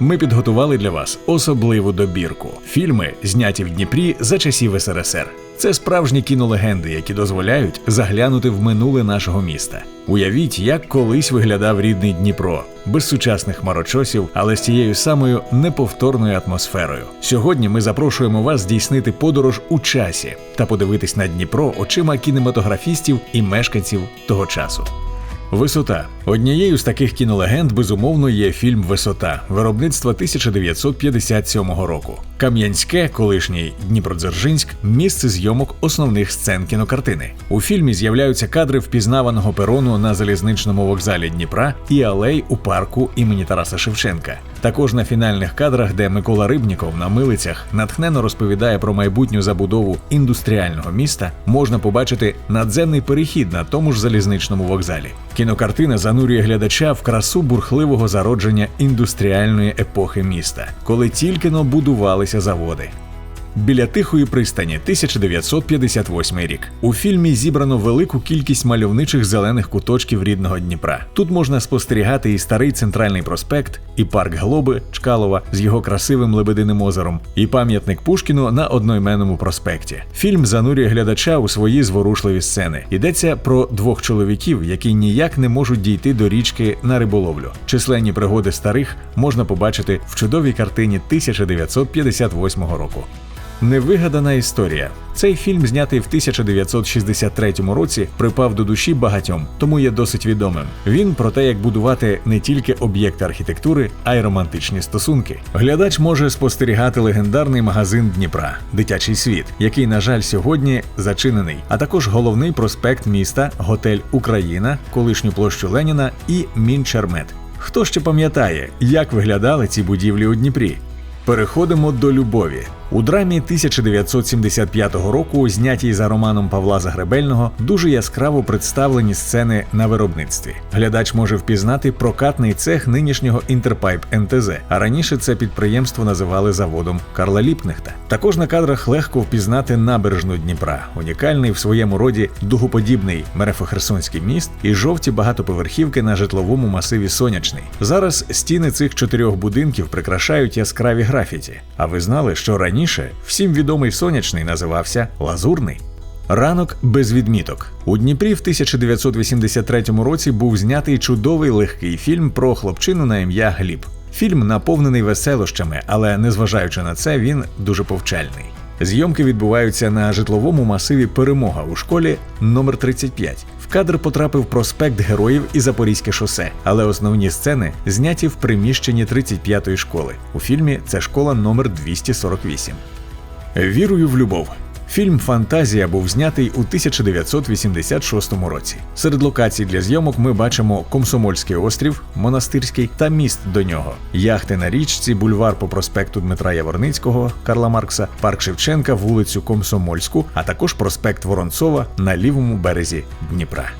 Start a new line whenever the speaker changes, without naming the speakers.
Ми підготували для вас особливу добірку. Фільми, зняті в Дніпрі за часів СРСР. Це справжні кінолегенди, які дозволяють заглянути в минуле нашого міста. Уявіть, як колись виглядав рідний Дніпро, без сучасних марочосів, але з тією самою неповторною атмосферою. Сьогодні ми запрошуємо вас здійснити подорож у часі та подивитись на Дніпро очима кінематографістів і мешканців того часу. Висота однією з таких кінолегенд безумовно є фільм Висота виробництва 1957 року. Кам'янське, колишній Дніпродзержинськ, місце зйомок основних сцен кінокартини. У фільмі з'являються кадри впізнаваного перону на залізничному вокзалі Дніпра і алей у парку імені Тараса Шевченка. Також на фінальних кадрах, де Микола Рибніков на милицях натхненно розповідає про майбутню забудову індустріального міста, можна побачити надземний перехід на тому ж залізничному вокзалі. Кінокартина занурює глядача в красу бурхливого зародження індустріальної епохи міста, коли тільки но будувалися заводи. Біля тихої пристані 1958 рік. У фільмі зібрано велику кількість мальовничих зелених куточків рідного Дніпра. Тут можна спостерігати і старий центральний проспект, і парк Глоби Чкалова з його красивим лебединим озером, і пам'ятник Пушкіну на одноіменному проспекті. Фільм занурює глядача у свої зворушливі сцени. Йдеться про двох чоловіків, які ніяк не можуть дійти до річки на риболовлю. Численні пригоди старих можна побачити в чудовій картині 1958 року. Невигадана історія. Цей фільм, знятий в 1963 році, припав до душі багатьом, тому є досить відомим. Він про те, як будувати не тільки об'єкти архітектури, а й романтичні стосунки. Глядач може спостерігати легендарний магазин Дніпра, дитячий світ, який, на жаль, сьогодні зачинений, а також головний проспект міста, готель Україна, колишню площу Леніна і Мінчармет. Хто ще пам'ятає, як виглядали ці будівлі у Дніпрі? Переходимо до любові. У драмі 1975 року, знятій за романом Павла Загребельного, дуже яскраво представлені сцени на виробництві. Глядач може впізнати прокатний цех нинішнього Інтерпайп НТЗ, а раніше це підприємство називали заводом Карла Ліпнехта. Також на кадрах легко впізнати набережну Дніпра, унікальний в своєму роді дугоподібний Мерефо-Херсонський міст і жовті багатоповерхівки на житловому масиві Сонячний. Зараз стіни цих чотирьох будинків прикрашають яскраві графіті. А ви знали, що раніше Раніше всім відомий сонячний називався Лазурний. Ранок без відміток у Дніпрі в 1983 році був знятий чудовий легкий фільм про хлопчину на ім'я Гліб. Фільм наповнений веселощами, але незважаючи на це, він дуже повчальний. Зйомки відбуваються на житловому масиві Перемога у школі номер 35 Кадр потрапив проспект Героїв і Запорізьке шосе, але основні сцени зняті в приміщенні 35-ї школи. У фільмі це школа номер 248 Вірую в любов. Фільм Фантазія був знятий у 1986 році. Серед локацій для зйомок ми бачимо Комсомольський острів, Монастирський та міст до нього, яхти на річці, бульвар по проспекту Дмитра Яворницького, Карла Маркса, парк Шевченка, вулицю Комсомольську, а також проспект Воронцова на лівому березі Дніпра.